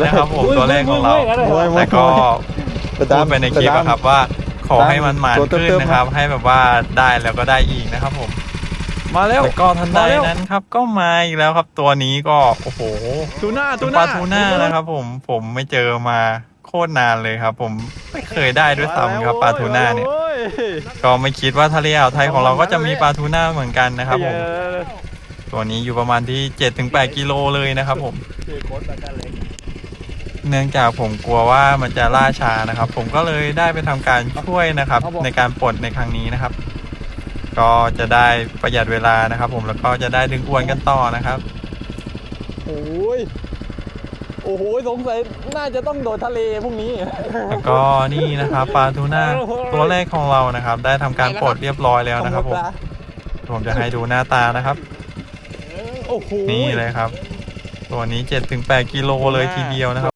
นะครับผมตัวแรกของเรามวยมวยแต่ก็แต่ตาพูมดไปในคลิปอะครับว่าขอให้มันหมานตัวเติมขึ้นนะครับ ให้แบบว่าได้แล้วก็ได้อีกนะครับผม มาแล้วแล้วก็ทันใดมาแล้วนั้นครับ ก็มาอีกแล้วครับตัวนี้ก็โอ้โหทูน่าทูปน่าลาทูน่านะครับ ผมผมไม่เจอมาโคตรนานเลยครับ ผมไม่เคยได้ด้วยซ้ำครับปลาทูน่าเนี่ยโอ้ยก็ไม่คิดว่าทะเลอ่าวไทยของเราก็จะมีปลาทูน่าเหมือนกันนะครับผมเออตัวนี้อยู่ประมาณที่ 7-8กิโลเลยนะครับผม เนื่องจากผมกลัวว่ามันจะล่าช้านะครับ ผมก็เลยได้ไปทำการช่วยนะครับ ในการปลดในครั้งนี้นะครับ ก็จะได้ประหยัดเวลานะครับ ผมแล้วก็จะได้ดึงอวนกันต่อนะครับโอ้ยโอ้โหสงสัยน่าจะต้องโดดทะเลพรุ่งนี้แล้วก็นี่นะครับปลาทูน่าตัวแรกของเรานะครับ ได้ทำการปลดเรียบร้อยแล้วนะครับผมผมจะให้ดูหน้าตานะครับโอ้โหนี่เลยครับ ตัวนี้7-8กิโลเลยทีเดียวนะครับ